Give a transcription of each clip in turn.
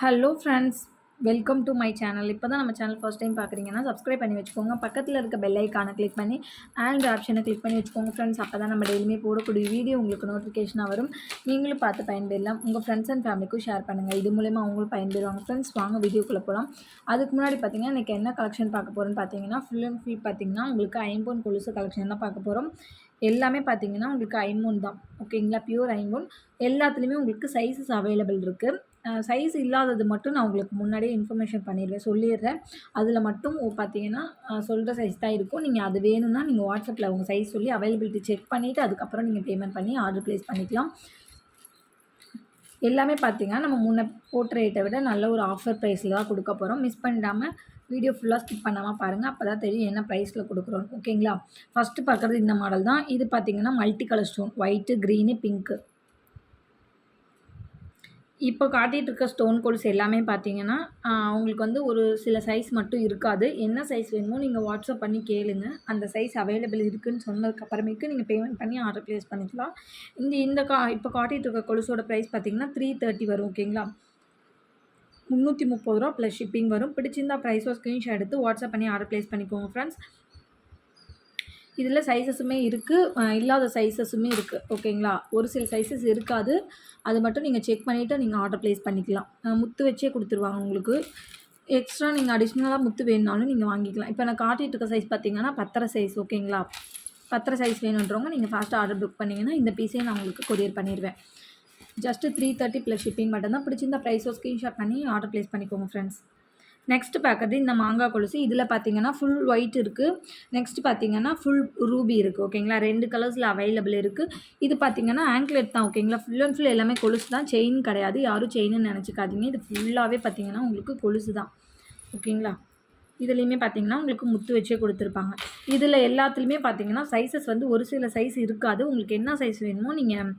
Hello friends welcome to my channel இப்போ தான் நம்ம சேனல் ஃபஸ்ட் டைம் பார்க்குறீங்கன்னா சப்ஸ்கிரைப் பண்ணி வச்சுக்கோங்க. பக்கத்தில் இருக்க பெல் ஐக்கானை கிளிக் பண்ணி ஆண்ட் ஆப்ஷனை கிளிக் பண்ணி வச்சுக்கோங்க ஃப்ரெண்ட்ஸ் அப்போ தான் நம்ம டெய்லியுமே போடக்கூடிய வீடியோ உங்களுக்கு நோட்டிஃபிகேஷனாக வரும். நீங்களும் பார்த்து பயன்பெறலாம். உங்கள் ஃப்ரெண்ட்ஸ் அண்ட் ஃபேமிலிக்கும் ஷேர் பண்ணுங்கள் இது மூலயமா அவங்களும் பயன்பெறுவாங்க. ஃப்ரெண்ட்ஸ் வாங்க வீடியோக்குள்ளே போகலாம் அதுக்கு முன்னாடி பார்த்தீங்கன்னா இன்றைக்கி என்ன கலெக்ஷன் பார்க்க போகிறோன்னு பார்த்தீங்கன்னா ஃபுல் அண்ட் ஃபுல் பார்த்தீங்கன்னா உங்களுக்கு ஐம்போன் கொலுசு கலெக்ஷன் தான் பார்க்க போகிறோம் எல்லாமே பார்த்தீங்கன்னா உங்களுக்கு ஐம்போன் தான். ஓகேங்களா பியூர் ஐம்போன். எல்லாத்துலேயுமே உங்களுக்கு சைஸஸ் அவைலபிள் இருக்குது சைஸ் இல்லாதது மட்டும் நான் உங்களுக்கு முன்னாடியே இன்ஃபர்மேஷன் பண்ணிடுவேன் சொல்லிடுறேன். அதில் மட்டும் பார்த்தீங்கன்னா சொல்கிற சைஸ் தான் இருக்கும். நீங்கள் அது வேணும்னா நீங்கள் வாட்ஸ்அப்பில் உங்கள் சைஸ் சொல்லி அவைலபிலிட்டி செக் பண்ணிவிட்டு அதுக்கப்புறம் நீங்கள் பேமெண்ட் பண்ணி ஆர்டர் ப்ளேஸ் பண்ணிக்கலாம். எல்லாமே பார்த்தீங்கன்னா நம்ம முன்ன போட்ட ரேட்டை விட நல்ல ஒரு ஆஃபர் ப்ரைஸில் தான் கொடுக்க போகிறோம் மிஸ் பண்ணிடாமல் வீடியோ ஃபுல்லாக ஸ்கிப் பண்ணாமல் பாருங்கள் அப்போ தான் தெரியும் என்ன ப்ரைஸில் கொடுக்குறோம் ஓகேங்களா ஃபஸ்ட்டு பார்க்குறது இந்த மாடல் தான். இது பார்த்தீங்கன்னா multi colour stone white green pink இப்போ காட்டிகிட்டு இருக்க ஸ்டோன் கோல்ஸ் எல்லாமே பார்த்தீங்கன்னா உங்களுக்கு வந்து ஒரு சில சைஸ் மட்டும் இருக்காது. என்ன சைஸ் வேணுமோ நீங்கள் வாட்ஸ்அப் பண்ணி கேளுங்க. அந்த சைஸ் அவைலபிள் இருக்குதுன்னு சொன்னதுக்கப்புறமேக்கு நீங்கள் பேமெண்ட் பண்ணி ஆர்டர் ப்ளேஸ் பண்ணிக்கலாம். இந்த இந்த கா இப்போ காட்டிகிட்டு இருக்க கொலுசோட ப்ரைஸ் பார்த்தீங்கன்னா த்ரீ தேர்ட்டி வரும் ஓகேங்களா முந்நூற்றி முப்பது ரூபா ப்ளஸ் ஷிப்பிங் வரும். பிடிச்சிருந்தா ப்ரைஸோ ஸ்க்ரீன்ஷாட் எடுத்து வாட்ஸ்அப் பண்ணி ஆர்டர் ப்ளேஸ் பண்ணிக்கோங்க ஃப்ரெண்ட்ஸ் இதில் சைஸஸுமே இருக்குது இல்லாத சைஸஸுமே இருக்குது ஓகேங்களா ஒரு சில சைஸஸ் இருக்காது. அது மட்டும் நீங்கள் செக் பண்ணிவிட்டு நீங்கள் ஆர்டர் ப்ளேஸ் பண்ணிக்கலாம். முத்து வச்சே கொடுத்துருவாங்க உங்களுக்கு. எக்ஸ்ட்ரா நீங்கள் அடிஷ்னலாக முத்து வேணுனாலும் நீங்கள் வாங்கிக்கலாம். இப்போ நான் காட்டிகிட்டு இருக்க சைஸ் பார்த்தீங்கன்னா பத்தரை சைஸ் ஓகேங்களா பத்தரை சைஸ் வேணுன்றவங்க நீங்கள் ஃபாஸ்ட்டாக ஆர்டர் புக் பண்ணிங்கன்னா இந்த பீஸே நான் உங்களுக்கு கொரியர் பண்ணிடுவேன் just three thirty plus shipping மட்டும் தான் பிடிச்சிருந்த ப்ரைஸோ ஸ்க்ரீன்ஷாட் பண்ணி ஆர்டர் ப்ளேஸ் பண்ணிக்கோங்க ஃப்ரெண்ட்ஸ் நெக்ஸ்ட்டு பார்க்குறது இந்த மாங்காய் கொலுசு. இதில் பார்த்தீங்கன்னா ஃபுல் ஒயிட் இருக்குது நெக்ஸ்ட் பார்த்தீங்கன்னா ஃபுல் ரூபி இருக்குது ஓகேங்களா ரெண்டு கலர்ஸில் அவைலபிள் இருக்குது இது பார்த்தீங்கன்னா ஆங்க்லெட் தான். ஓகேங்களா ஃபுல் அண்ட் ஃபுல் எல்லாமே கொலுசு தான். செயின் கிடையாது. யாரும் செயின்னு நினச்சிக்காதீங்க. இது ஃபுல்லாகவே பார்த்தீங்கன்னா உங்களுக்கு கொலுசு தான். ஓகேங்களா இதுலேயுமே பார்த்தீங்கன்னா உங்களுக்கு முத்து வச்சே கொடுத்துருப்பாங்க. இதில் எல்லாத்துலேயுமே பார்த்தீங்கன்னா சைஸஸ் வந்து ஒரு சில சைஸ் இருக்காது. உங்களுக்கு என்ன சைஸ் வேணுமோ நீங்கள்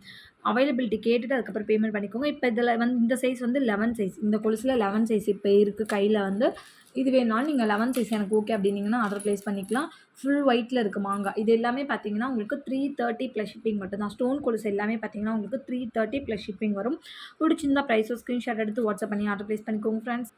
அவைலபிலிட்டி கேட்டுட்டு அதுக்கப்புறம் பேமெண்ட் பண்ணிக்கோங்க. இப்போ இதில் வந்து இந்த சைஸ் வந்து லெவன் சைஸ் இந்த கொலுசில் லெவன் சைஸ் இப்போ இருக்குது கையில் வந்து இது வேணாலும் நீங்கள் லெவன் சைஸ் எனக்கு ஓகே அப்படின்னீங்கன்னா ஆர்டர் ப்ளேஸ் பண்ணிக்கலாம். ஃபுல் ஒயிட்டில் இருக்குது மாங்காய் இது எல்லாமே பார்த்தீங்கன்னா உங்களுக்கு த்ரீ தேர்ட்டி ப்ளஸ் ஷிப்பிங் மட்டும் தான். ஸ்டோன் கொலுசு எல்லாமே பார்த்தீங்கன்னா உங்களுக்கு த்ரீ தேர்ட்டி ப்ளஸ் ஷிப்பிங் வரும். பிடிச்சிருந்தா ப்ரைஸோ ஸ்க்ரீன்ஷாட் எடுத்து வாட்ஸ்அப் பண்ணி ஆர்டர் ப்ளேஸ் பண்ணிக்கோங்க ஃப்ரெண்ட்ஸ்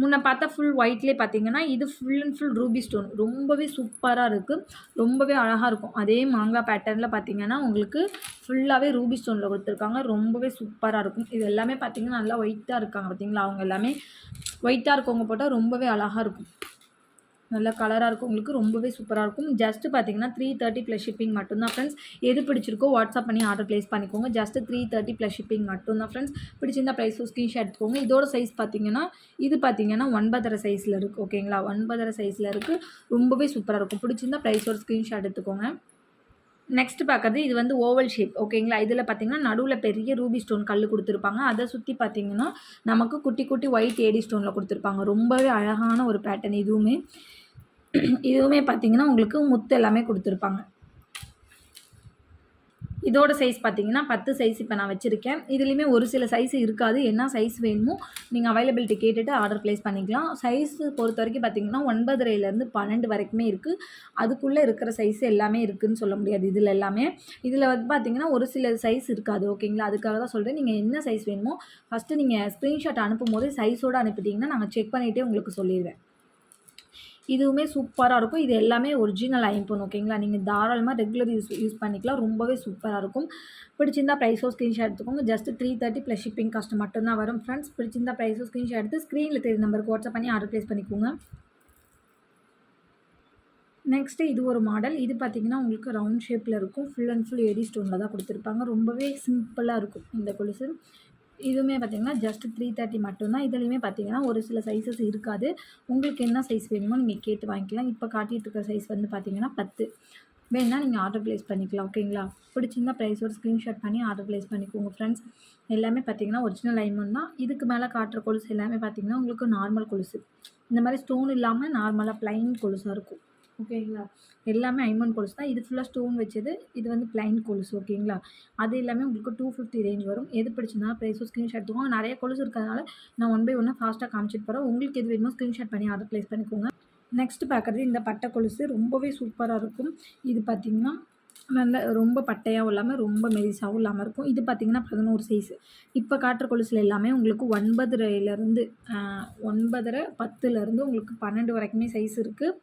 முன்ன பார்த்தா ஃபுல் ஒயிட்லேயே பார்த்தீங்கன்னா இது full and full ruby stone ரொம்பவே சூப்பராக இருக்குது ரொம்பவே அழகாக இருக்கும். அதே மாங்காய் பேட்டர்னில் பார்த்தீங்கன்னா உங்களுக்கு ஃபுல்லாகவே ரூபி ஸ்டோனில் கொடுத்துருக்காங்க. ரொம்பவே சூப்பராக இருக்கும். இது எல்லாமே பார்த்தீங்கன்னா நல்லா ஒயிட்டாக இருக்காங்க. பார்த்தீங்களா அவங்க எல்லாமே ஒயிட்டாக இருக்கவங்க போட்டால் ரொம்பவே அழகாக இருக்கும். நல்ல கலராக இருக்கும். உங்களுக்கு ரொம்பவே சூப்பராக இருக்கும். ஜஸ்ட்டு பார்த்தீங்கன்னா த்ரீ தேர்ட்டி ப்ளஸ் ஷிப்பிங் மட்டும்தான் ஃப்ரெண்ட்ஸ் எது பிடிச்சிருக்கோ வாட்ஸ்அப் பண்ணி ஆர்டர் ப்ளேஸ் பண்ணிக்கோங்க. Just three thirty plus shipping மட்டும்தான் ஃப்ரெண்ட்ஸ் பிடிச்சிருந்தா ப்ரைஸ் ஸ்க்ரீன்ஷாட் எடுத்துக்கோங்க. இதோட சைஸ் பார்த்தீங்கன்னா இது பார்த்தீங்கன்னா ஒன்பதரை சைஸில் இருக்குது ஓகேங்களா ஒன்பதரை சைஸில் இருக்குது ரொம்பவே சூப்பராக இருக்கும். பிடிச்சிருந்தா ப்ரைஸோட ஸ்க்ரீன்ஷாட் எடுத்துக்கோங்க. நெக்ஸ்ட் பார்க்குறது இது வந்து ஓவல் ஷேப் ஓகேங்களா இதில் பார்த்தீங்கன்னா நடுவில் பெரிய ரூபி ஸ்டோன் கல் கொடுத்துருப்பாங்க. அதை சுற்றி பார்த்தீங்கன்னா நமக்கு குட்டி குட்டி ஒயிட் ஏடி ஸ்டோனில் கொடுத்துருப்பாங்க. ரொம்பவே அழகான ஒரு பேட்டர்ன் இதுவுமே. இதுவுமே பார்த்தீங்கன்னா உங்களுக்கு முத்து எல்லாமே கொடுத்துருப்பாங்க. இதோட சைஸ் பார்த்தீங்கன்னா பத்து சைஸ் இப்போ நான் வச்சுருக்கேன். இதுலேயுமே ஒரு சில சைஸ் இருக்காது. என்ன சைஸ் வேணுமோ நீங்கள் அவைலபிலிட்டி கேட்டுட்டு ஆர்டர் ப்ளேஸ் பண்ணிக்கலாம். சைஸ் பொறுத்த வரைக்கும் பார்த்தீங்கன்னா ஒன்பதரைலேருந்து பன்னெண்டு வரைக்குமே இருக்குது அதுக்குள்ளே இருக்கிற சைஸ் எல்லாமே இருக்குதுன்னு சொல்ல முடியாது. இதில் எல்லாமே. இதில் வந்து பார்த்தீங்கன்னா ஒரு சில சைஸ் இருக்காது. ஓகேங்களா அதுக்காக தான் சொல்கிறேன் நீங்கள் என்ன சைஸ் வேணுமோ ஃபஸ்ட்டு நீங்கள் ஸ்க்ரீன்ஷாட் அனுப்பும் போது சைஸோடு அனுப்பிட்டிங்கன்னா நாங்கள் செக் பண்ணிகிட்டே உங்களுக்கு சொல்லிடுவேன். இதுவுமே சூப்பராக இருக்கும். இது எல்லாமே ஒரிஜினல் ஐம்பன் ஓகேங்களா? நீங்கள் தாராளமாக ரெகுலர் யூஸ் யூஸ் பண்ணிக்கலாம். ரொம்பவே சூப்பராக இருக்கும். பிடிச்சிருந்தா ப்ரைஸோ ஸ்க்ரீன்ஷாட் எடுத்துக்கோங்க. Just three thirty plus shipping cost மட்டும்தான் வரும் ஃப்ரெண்ட்ஸ் பிடிச்சிருந்தா ப்ரைஸோ ஸ்க்ரீன்ஷாட் எடுத்து ஸ்க்ரீனில் தெரிய நம்பருக்கு வாட்ஸ்அப் பண்ணி ஆர்டர் ப்ளேஸ் பண்ணிக்கோங்க. நெக்ஸ்ட்டு இது ஒரு மாடல் இது பார்த்திங்கன்னா உங்களுக்கு ரவுண்ட் ஷேப்பில் இருக்கும். ஃபுல் அண்ட் ஃபுல் எடி ஸ்டோனில் தான் கொடுத்துருப்பாங்க. ரொம்பவே சிம்பிளாக இருக்கும் இந்த கொலுசு. இதுவுமே பார்த்திங்கன்னா ஜஸ்ட் த்ரீ தேர்ட்டி மட்டும்தான். இதுலேயுமே பார்த்திங்கன்னா ஒரு சில சைஸஸ் இருக்காது. உங்களுக்கு என்ன சைஸ் வேணுமோ நீங்கள் கேட்டு வாங்கிக்கலாம். இப்போ காட்டிகிட்டு இருக்கிற சைஸ் வந்து பார்த்திங்கன்னா பத்து. வேணால் நீங்கள் ஆர்டர் ப்ளேஸ் பண்ணிக்கலாம் ஓகேங்களா பிடிச்சிருந்தா ப்ரைஸோட ஸ்க்ரீன்ஷாட் பண்ணி ஆர்டர் ப்ளேஸ் பண்ணிக்கோங்க ஃப்ரெண்ட்ஸ் எல்லாமே பார்த்தீங்கன்னா ஒரிஜினல் ஐமன் தான் இதுக்கு மேலே காட்டுற கொலுசு எல்லாமே பார்த்தீங்கன்னா உங்களுக்கு நார்மல் கொலுசு. இந்த மாதிரி ஸ்டோன் இல்லாமல் நார்மலாக ப்ளைன் கொலுசாக இருக்கும். ஓகேங்களா? எல்லாமே ஐமன் கொலுசு தான். இது ஃபுல்லாக ஸ்டோன் வச்சது. இது வந்து பிளைன் கொலுசு ஓகேங்களா? அது எல்லாமே உங்களுக்கு டூ ஃபிஃப்டி ரேஞ்ச் வரும். எது பிடிச்சிருந்தா ப்ரைஸும் ஸ்க்ரீன்ஷாட் எடுத்துக்கோங்க. நிறைய கொலுசு இருக்கிறதுனால நான் ஒன் பை ஒன்னாக ஃபாஸ்ட்டாக காமிச்சிட்டு போகிறேன் உங்களுக்கு எது வேணுமோ ஸ்க்ரீன்ஷாட் பண்ணி ஆர்டர் ப்ளேஸ் பண்ணிக்கோங்க. நெக்ஸ்ட் பார்க்குறது இந்த பட்டை கொலுசு ரொம்பவே சூப்பராக இருக்கும். இது பார்த்திங்கன்னா நல்ல ரொம்ப பட்டையாகவும் இல்லாமல் ரொம்ப மெரிசாகவும் இல்லாமல் இருக்கும். இது பார்த்திங்கன்னா பதினோரு சைஸு இப்போ காட்டுற கொலுசில் எல்லாமே உங்களுக்கு ஒன்பதுரையிலேருந்து ஒன்பதரை பத்துலேருந்து உங்களுக்கு பன்னெண்டு வரைக்குமே சைஸ் இருக்குது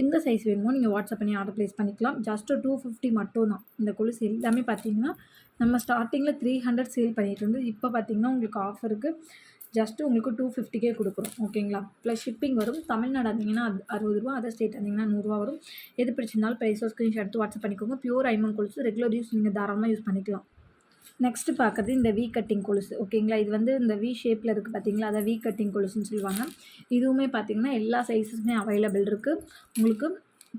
எந்த சைஸ் வேணுமோ நீங்கள் வாட்ஸ்அப் பண்ணி ஆர்டர் ப்ளேஸ் பண்ணிக்கலாம். ஜஸ்ட்டு டூ ஃபிஃப்டி மட்டும் தான் இந்த கொலுசு எல்லாமே பார்த்தீங்கன்னா நம்ம ஸ்டார்டிங்கில் த்ரீ ஹண்ட்ரட் சேல் பண்ணிகிட்டு இருந்து இப்போ பார்த்தீங்கன்னா உங்களுக்கு ஆஃபருக்கு ஜஸ்ட்டு உங்களுக்கு டூ ஃபிஃப்டிக்கே கொடுக்குறோம் ஓகேங்களா ப்ளஸ் ஷிப்பிங் வரும். தமிழ்நாடு வந்தீங்கன்னா அது அறுபது ரூபா அதர் ஸ்டேட் வந்தீங்கன்னா நூறுரூவா வரும். எது பிடிச்சிருந்தாலும் ப்ரைஸோ ஸ்க்ரீன்ஷாட் எடுத்து வாட்ஸ்அப் பண்ணிக்கோங்க. பியூர் ஐமன் கொலுசு ரெகுலர் யூஸ் நீங்கள் தாராளமாக யூஸ் பண்ணிக்கலாம். நெக்ஸ்ட்டு பார்க்குறது இந்த வி கட்டிங் கொலுசு ஓகேங்களா இது வந்து இந்த வி ஷேப்பில் இருக்குது பார்த்தீங்களா அதை வி கட்டிங் கொலுசுன்னு சொல்லுவாங்க. இதுவுமே பார்த்தீங்கன்னா எல்லா சைஸஸுமே அவைலபிள் இருக்குது உங்களுக்கு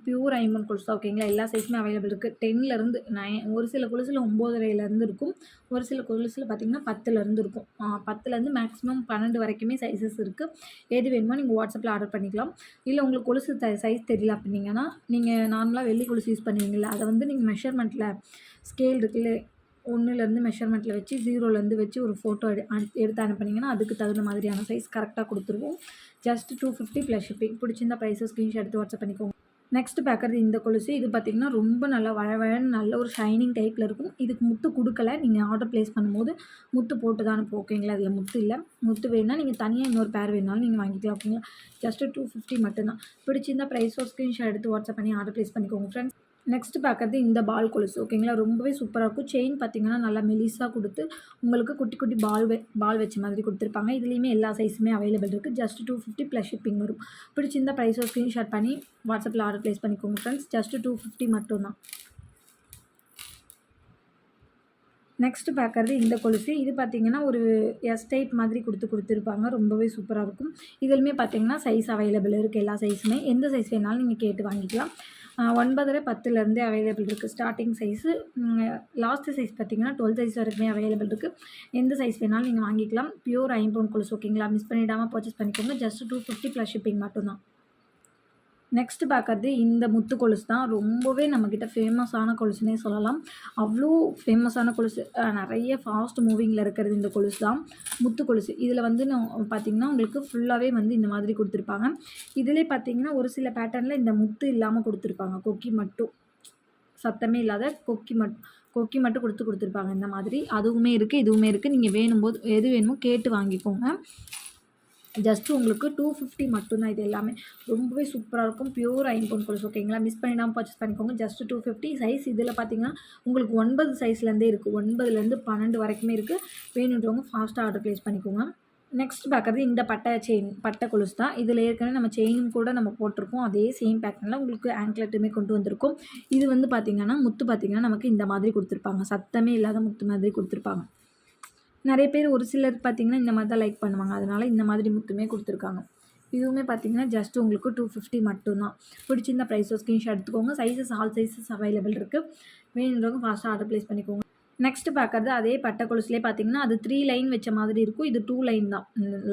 பியூர் ஐமன் கொலுசு ஓகேங்களா எல்லா சைஸுமே அவைலபிள் இருக்குது டென்லேருந்து நைன் ஒரு சில கொலுசில் ஒம்போதரையிலேருந்து இருக்கும். ஒரு சில கொலுசில் பார்த்திங்கன்னா பத்துலேருந்து இருக்கும். பத்துலேருந்து மேக்ஸிமம் பன்னெண்டு வரைக்குமே சைஸஸ் இருக்குது எது வேணுமோ நீங்கள் வாட்ஸ்அப்பில் ஆர்டர் பண்ணிக்கலாம். இல்லை உங்களுக்கு கொலுசு த சைஸ் தெரியல அப்படின்னீங்கன்னா நீங்கள் நார்மலாக வெள்ளி கொலுசு யூஸ் பண்ணுவீங்களா அதை வந்து நீங்கள் மெஷர்மெண்ட்டில் ஸ்கேல் இருக்குல்ல ஒன்றுலேருந்து மெஷர்மெண்ட்டில் வச்சு ஜீரோலேருந்து வச்சு ஒரு ஃபோட்டோ எடு எடுத்து அனுப்புனீங்கன்னா அதுக்கு தகுந்த மாதிரியான சைஸ் கரெக்டாக கொடுத்துருவோம். Just two fifty plus shipping பிடிச்சிருந்தா ப்ரைஸை ஸ்க்ரீன்ஷாட் எடுத்து வாட்ஸ்அப் பண்ணிக்கோங்க. நெக்ஸ்ட் பார்க்குறது இந்த கொலுசு. இது பார்த்திங்கன்னா ரொம்ப நல்லா வழவழன்னு நல்ல ஒரு ஷைனிங் டைப்பில் இருக்கும். இதுக்கு முத்து கொடுக்கல. நீங்கள் ஆர்டர் ப்ளேஸ் பண்ணும்போது முத்து போட்டு தான் அனுப்பு ஓகேங்களா? அதில் முத்து இல்லை. முத்து வேணால் நீங்கள் தனியாக இன்னொரு பேர் வேணாலும் நீங்கள் வாங்கிக்கலாம் ஓகேங்களா? ஜஸ்ட்டு டூ ஃபிஃப்டி மட்டும்தான். பிடிச்சிருந்தால் ப்ரைஸோ ஸ்க்ரீன்ஷாட் எடுத்து வாட்ஸ்அப் பண்ணி ஆர்டர் ப்ளேஸ் பண்ணிக்கோங்க ஃப்ரெண்ட்ஸ் நெக்ஸ்ட்டு பார்க்குறது இந்த பால் கொலுசு ஓகேங்களா ரொம்பவே சூப்பராக இருக்கும். செயின் பார்த்திங்கன்னா நல்லா மெலிஸாக கொடுத்து உங்களுக்கு குட்டி குட்டி பால் வெ பால் வச்ச மாதிரி கொடுத்துருப்பாங்க. இதுலேயுமே எல்லா சைஸுமே அவைலபிள் இருக்குது just two fifty plus shipping வரும். பிடிச்சிருந்தா ப்ரைஸோ ஸ்க்ரீன்ஷாட் பண்ணி வாட்ஸ்அப்பில் ஆர்டர் ப்ளேஸ் பண்ணிக்கோங்க ஃப்ரெண்ட்ஸ் ஜஸ்ட் டூ ஃபிஃப்டி மட்டும்தான் நெக்ஸ்ட்டு பார்க்குறது இந்த கொலுசு. இது பார்த்திங்கன்னா ஒரு எஸ் டைப் மாதிரி கொடுத்து கொடுத்துருப்பாங்க. ரொம்பவே சூப்பராக இருக்கும். இதுலையுமே பார்த்திங்கன்னா சைஸ் அவைலபிள் இருக்குது எல்லா சைஸுமே எந்த சைஸ் வேணாலும் நீங்கள் கேட்டு வாங்கிக்கலாம். ஒன்பதரை பத்துலேருந்தே அவைலபிள் இருக்குது ஸ்டார்டிங் சைஸு லாஸ்ட்டு சைஸ் பார்த்திங்கன்னா டுவெல் சைஸ் வரைக்குமே அவைலபிள் இருக்குது எந்த சைஸ் வேணாலும் நீங்கள் வாங்கிக்கலாம். பியூர் ஐம்பவுன் கொலுசு ஓகேங்களா மிஸ் பண்ணிடாமல் பர்ச்சேஸ் பண்ணிக்கோங்க. Just two fifty plus shipping மட்டும்தான். நெக்ஸ்ட்டு பார்க்கறது இந்த முத்து கொலுசு தான். ரொம்பவே நம்மக்கிட்ட ஃபேமஸான கொலுசுனே சொல்லலாம். அவ்வளோ ஃபேமஸான கொலுசு. நிறைய ஃபாஸ்ட் மூவிங்கில் இருக்கிறது இந்த கொலுசு தான். முத்து கொலுசு. இதில் வந்து பார்த்திங்கன்னா உங்களுக்கு ஃபுல்லாகவே வந்து இந்த மாதிரி கொடுத்துருப்பாங்க. இதிலே பார்த்திங்கன்னா ஒரு சில பேட்டர்னில் இந்த முத்து இல்லாமல் கொடுத்துருப்பாங்க. கொக்கி மட்டும். சத்தமே இல்லாத கொக்கி மட் கொக்கி மட்டும் கொடுத்து கொடுத்துருப்பாங்க இந்த மாதிரி. அதுவுமே இருக்குது இதுவுமே இருக்குது நீங்கள் வேணும் போது எது வேணுமோ கேட்டு வாங்கிக்கோங்க. ஜஸ்ட்டு உங்களுக்கு டூ ஃபிஃப்டி மட்டும்தான் இது எல்லாமே. ரொம்பவே சூப்பராக இருக்கும். பியூர் ஐம்பொன் கொலுஸ் ஓகேங்களா மிஸ் பண்ணிடாமல் பர்ச்சேஸ் பண்ணிக்கோங்க. ஜஸ்ட் டூ ஃபிஃப்டி சைஸ் இதில் பார்த்தீங்கன்னா உங்களுக்கு ஒன்பது சைஸ்லேருந்தே இருக்குது ஒன்பதுலேருந்து பன்னெண்டு வரைக்குமே இருக்குது வேணுன்றவங்க ஃபாஸ்ட்டாக ஆர்டர் ப்ளேஸ் பண்ணிக்கோங்க. நெக்ஸ்ட் பார்க்குறது இந்த பட்டை செயின் பட்டை கொலுசு தான். இதில் ஏற்கனவே நம்ம செயினும் கூட நம்ம போட்டிருப்போம் அதே சேம் பேட்டர்னில் உங்களுக்கு ஆங்க்லெட்டுமே கொண்டு வந்திருக்கும். இது வந்து பார்த்திங்கன்னா முத்து பார்த்திங்கன்னா நமக்கு இந்த மாதிரி கொடுத்துருப்பாங்க. சத்தமே இல்லாத முத்து மாதிரி கொடுத்துருப்பாங்க. நிறைய பேர் ஒரு சிலர் பார்த்திங்கன்னா இந்த மாதிரி தான் லைக் பண்ணுவாங்க. அதனால் இந்த மாதிரி முத்துமே கொடுத்துருக்காங்க. இதுவுமே பார்த்திங்கன்னா ஜஸ்ட் உங்களுக்கு டூ ஃபிஃப்டி மட்டும்தான். பிடிச்சிருந்த ப்ரைஸோ ஸ்க்ரீன்ஷாட் எடுத்துக்கோங்க. சைஸஸ் ஆல் சைஸஸ் அவைலபிள் இருக்குது வேணுன்றவங்க ஃபாஸ்ட்டாக ஆர்டர் ப்ளேஸ் பண்ணிக்கோங்க. நெக்ஸ்ட்டு பார்க்குறது அதே பட்டை கொலுசுலேயே பார்த்தீங்கன்னா அது த்ரீ லைன் வச்ச மாதிரி இருக்கும். இது டூ லைன் தான்.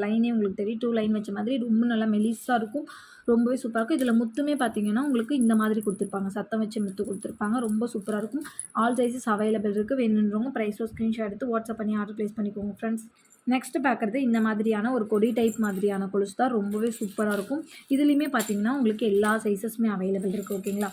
லைனே உங்களுக்கு தெரியும். டூ லைன் வச்ச மாதிரி ரொம்ப நல்லா மெலிஸாக இருக்கும். ரொம்பவே சூப்பராக இருக்கும். இதில் முத்துமே பார்த்தீங்கன்னா உங்களுக்கு இந்த மாதிரி கொடுத்துருப்பாங்க. சத்தம் வச்சு முத்து கொடுத்துருப்பாங்க. ரொம்ப சூப்பராக இருக்கும். ஆல் சைஸஸ் அவைலபிள் இருக்குது வேணுன்றவங்க ப்ரைஸோ ஸ்க்ரீன்ஷாட் எடுத்து வாட்ஸ்அப் பண்ணி ஆர்டர் ப்ளேஸ் பண்ணிக்கோங்க ஃப்ரெண்ட்ஸ் நெக்ஸ்ட் பார்க்குறது இந்த மாதிரியான ஒரு கொடி டைப் மாதிரியான கொலுசு தான். ரொம்பவே சூப்பராக இருக்கும். இதுலேயுமே பார்த்தீங்கன்னா உங்களுக்கு எல்லா சைஸஸுமே அவைலபிள் இருக்குது ஓகேங்களா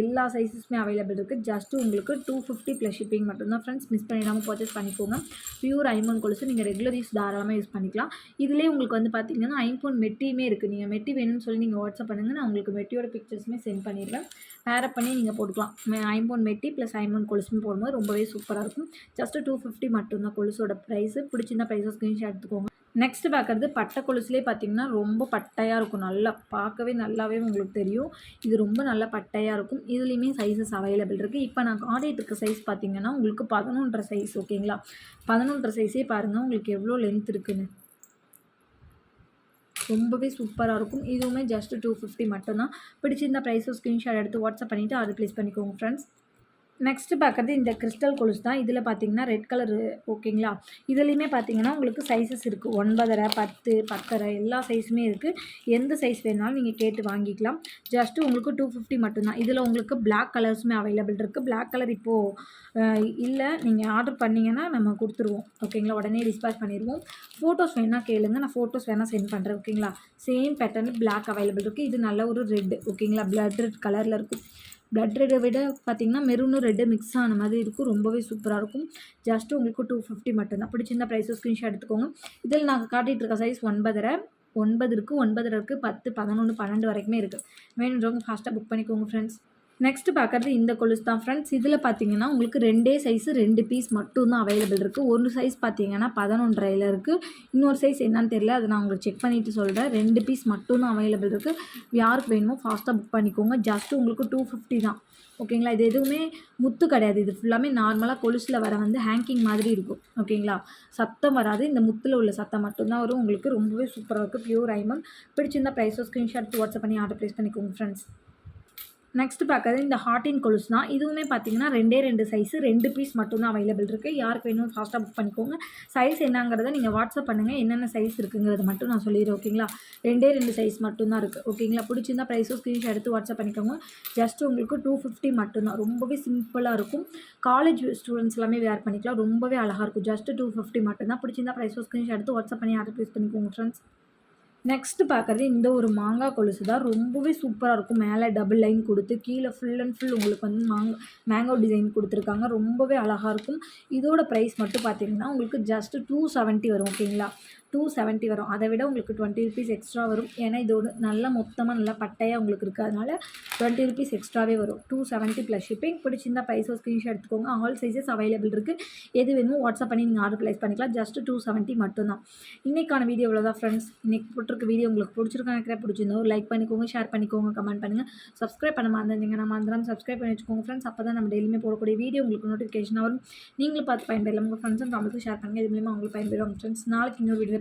எல்லா சைஸஸுமே அவைலபிள் இருக்குது ஜஸ்ட்டு உங்களுக்கு டூ ஃபிஃப்டி ப்ளஸ் ஷிப்பிங் மட்டும்தான் ஃப்ரெண்ட்ஸ் மிஸ் பண்ணிடாமல் பர்ச்சேஸ் பண்ணிக்கோங்க. பியூர் ஐமோன் கொலுசு நீங்கள் ரெகுலர் யூஸ் தாராளமாக யூஸ் பண்ணிக்கலாம். இதிலே உங்களுக்கு வந்து பார்த்தீங்கன்னா ஐஃபோன் மெட்டியுமே இருக்குது நீங்கள் மெட்டி வேணும்னு சொல்லி நீங்கள் வாட்ஸ்அப் பண்ணுங்கள் நான் உங்களுக்கு மெட்டியோட பிக்சர்ஸுமே சென்ட் பண்ணிடுவேன் பேரப் பண்ணி நீங்கள் போட்டுக்கலாம். ஐம்போன் மெட்டி ப்ளஸ் ஐம்பொன் கொலுசுன்னு போடும்போது ரொம்பவே சூப்பராக இருக்கும். ஜஸ்ட்டு டூ ஃபிஃப்டி மட்டும்தான் கொலுசோட ப்ரைஸு பிடிச்சிருந்தா ப்ரைஸை ஸ்க்ரீன்ஷாட் எடுத்துக்கோங்க. நெக்ஸ்ட் பார்க்குறது பட்டை கொலுசுலேயே பார்த்தீங்கன்னா ரொம்ப பட்டையாக இருக்கும். நல்லா பார்க்கவே நல்லாவே உங்களுக்கு தெரியும். இது ரொம்ப நல்லா பட்டையாக இருக்கும். இதுலேயுமே சைஸஸ் அவைலபிள் இருக்குது இப்போ நான் காடிட்டு இருக்க சைஸ் பார்த்தீங்கன்னா உங்களுக்கு பதினொன்றரை சைஸ் ஓகேங்களா பதினொன்றரை சைஸே பாருங்கள் உங்களுக்கு எவ்வளோ லென்த் இருக்குன்னு. ரொம்பவே சூப்பராக இருக்கும். இதுவுமே ஜஸ்ட்டு டூ ஃபிஃப்டி மட்டும்தான். பிடிச்சிருந்த ப்ரைஸும் ஸ்க்ரீன்ஷாட் எடுத்து வாட்ஸ்அப் பண்ணிவிட்டு அதை ப்ளேஸ் பண்ணிக்கோங்க ஃப்ரெண்ட்ஸ் நெக்ஸ்ட்டு பார்க்குறது இந்த கிறிஸ்டல் கொலுசு தான். இதில் பார்த்தீங்கன்னா ரெட் கலரு ஓகேங்களா இதுலேயுமே பார்த்தீங்கன்னா உங்களுக்கு சைஸஸ் இருக்குது ஒன்பதரை பத்து பத்தரை எல்லா சைஸுமே இருக்குது எந்த சைஸ் வேணாலும் நீங்கள் கேட்டு வாங்கிக்கலாம். ஜஸ்ட்டு உங்களுக்கு டூ ஃபிஃப்டி மட்டும்தான். இதில் உங்களுக்கு பிளாக் கலர்ஸுமே அவைலபிள் இருக்குது பிளாக் கலர் இப்போது இல்லை நீங்கள் ஆர்டர் பண்ணிங்கன்னா நம்ம கொடுத்துருவோம். ஓகேங்களா உடனே டிஸ்பேச் பண்ணிடுவோம். ஃபோட்டோஸ் வேணால் கேளுங்க. நான் ஃபோட்டோஸ் வேணால் சென்ட் பண்ணுறேன் ஓகேங்களா சேம் பேட்டர்னு பிளாக் அவைலபிள் இருக்குது இது நல்ல ஒரு ரெட் ஓகேங்களா பிளட் ரெட் கலரில் இருக்கும் பிளட் ரெட்டை விட பார்த்தீங்கன்னா மெரூனும் ரெட்டு மிக்ஸ் ஆன மாதிரி இருக்கும். ரொம்பவே சூப்பராக இருக்கும். ஜஸ்ட் உங்களுக்கு டூ ஃபிஃப்டி மட்டும்தான். சின்ன ப்ரைஸோ ஸ்க்ரீன்ஷாட் எடுத்துக்கோங்க. இதில் நாங்கள் காட்டிகிட்டு இருக்க சைஸ் ஒன்பதரை ஒன்பது இருக்குது ஒன்பதரை இருக்குது பத்து பதினொன்று பன்னெண்டு வரைக்குமே இருக்குது வேணுன்றவங்க ஃபாஸ்ட்டாக புக் பண்ணிக்கோங்க ஃப்ரெண்ட்ஸ் நெக்ஸ்ட் பார்க்குறது இந்த கொலுஸ் தான் ஃப்ரெண்ட்ஸ் இதில் பார்த்தீங்கன்னா உங்களுக்கு ரெண்டே சைஸு ரெண்டு பீஸ் மட்டும்தான் அவைலபிள் இருக்குது ஒரு சைஸ் பார்த்தீங்கன்னா பதினொன்றரையில் இருக்குது இன்னொரு சைஸ் என்னன்னு தெரியல அதை நான் உங்களுக்கு செக் பண்ணிவிட்டு சொல்கிறேன் ரெண்டு பீஸ் மட்டும்தான் அவைலபிள் இருக்குது யாருக்கு வேணுமோ ஃபாஸ்ட்டாக புக் பண்ணிக்கோங்க. ஜஸ்ட்டு உங்களுக்கு டூ ஃபிஃப்டி தான். ஓகேங்களா இது எதுவுமே முத்து கிடையாது. இது ஃபுல்லாமே நார்மலாக கொலுசில் வர வந்து ஹேங்கிங் மாதிரி இருக்கும். ஓகேங்களா சத்தம் வராது. இந்த முத்தில் உள்ள சத்தம் மட்டும்தான் வரும். உங்களுக்கு ரொம்பவே சூப்பராக இருக்குது பியூர் ஐமன் பிடிச்சிருந்தா ப்ரைஸோ ஸ்க்ரீன்ஷாட் வாட்ஸ்அப் பண்ணி ஆர்டர் ப்ளேஸ் பண்ணிக்கோங்க ஃப்ரெண்ட்ஸ் நெக்ஸ்ட் பார்க்கறது இந்த ஹாட்டின் கொலுஸ் தான். இதுவுமே பார்த்தீங்கன்னா ரெண்டே ரெண்டு சைஸு ரெண்டு பீஸ் மட்டும்தான் அவைலபிள் இருக்குது யாருக்கு வேணும் ஃபாஸ்ட்டாக புக் பண்ணிக்கோங்க. சைஸ் என்னங்கிறத நீங்கள் வாட்ஸ்அப் பண்ணுங்கள் என்னென்ன சைஸ் இருக்குங்கிறத மட்டும் நான் சொல்லிடுறேன் ஓகேங்களா ரெண்டே ரெண்டு சைஸ் மட்டும்தான் இருக்குது ஓகேங்களா பிடிச்சிருந்தா ப்ரைஸும் ஸ்க்ரீன்ஷாட் எடுத்து வாட்ஸ்அப் பண்ணிக்கோங்க. ஜஸ்ட் உங்களுக்கு டூ ஃபிஃப்டி மட்டும்தான். ரொம்பவே சிம்பிளாக இருக்கும். காலேஜ் ஸ்டூடெண்ட்ஸ் எல்லாமே வேர் பண்ணிக்கலாம். ரொம்பவே அழகாக இருக்கும். ஜஸ்ட் டூ ஃபிஃப்டி மட்டும்தான். பிடிச்சிருந்தா ப்ரைஸும் ஸ்க்ரீன்ஷாட் எடுத்து வாட்ஸ்அப் பண்ணி ஆர்டர் ப்ளேஸ் பண்ணிக்கோங்க ஃப்ரெண்ட்ஸ் நெக்ஸ்ட்டு பார்க்குறது இந்த ஒரு மாங்காய் கொலுசு தான். ரொம்பவே சூப்பராக இருக்கும். மேலே டபுள் லைன் கொடுத்து கீழே ஃபுல் அண்ட் ஃபுல் உங்களுக்கு வந்து மாங்க மேங்கோ டிசைன் கொடுத்துருக்காங்க. ரொம்பவே அழகாக இருக்கும். இதோட ப்ரைஸ் மட்டும் பார்த்தீங்கன்னா உங்களுக்கு ஜஸ்ட் டூ செவன்ட்டி வரும் ஓகேங்களா டூ செவன்ட்டி வரும். அதை விட உங்களுக்கு டுவெண்ட்டி ருபீஸ் எக்ஸ்ட்ரா வரும். ஏன்னா இதோட நல்லா மொத்தமாக நல்லா பட்டையாக உங்களுக்கு இருக்குது அதனால் டுவெண்ட்டி ருபீஸ் எக்ஸ்ட்ராவே வரும். டூ செவன்ட்டி ப்ளஸ் ஷிப்பிங் பிடிச்சிருந்தா பைசோ ஸ்க்ரீன்ஷாட் எடுத்துக்கோங்க. ஆல் சைஸஸ் அவைலபிள் இருக்குது எது வேணுமோ வாட்ஸ்அப் பண்ணி நீங்கள் ஆர்டர் ப்ளேஸ் பண்ணிக்கலாம். ஜஸ்ட் டூ செவன்ட்டி மட்டும்தான். இன்றைக்கான வீடியோ தான் ஃப்ரெண்ட்ஸ் இன்றைக்கி போட்டிருக்க வீடியோ உங்களுக்கு பிடிச்சிருக்கா நினைக்கிறேன். பிடிச்சிருந்தோ லைக் பண்ணிக்கோங்க ஷேர் பண்ணிக்கோங்க கமெண்ட் பண்ணுங்கள் சப்ஸ்கிரைப் பண்ண மறந்துருந்தீங்க நம்ம மறந்துடாம சப்ஸ்கிரைப் பண்ணி வச்சுக்கோங்க ஃப்ரெண்ட்ஸ் அப்போ தான் நம்ம டெய்லியுமே போடக்கூடிய வீடியோ உங்களுக்கு நோட்டிஃபிகேஷன் வரும். நீங்களும் பார்த்து பயன்பெறலாம். உங்கள் ஃப்ரெண்ட்ஸும் ஃபேமிலிக்கும் ஷேர் பண்ணுங்கள் இது மூலியமாக உங்களுக்கு பயன்பெறும் ஃப்ரெண்ட்ஸ் நாளைக்கு இன்னொரு வீடியோ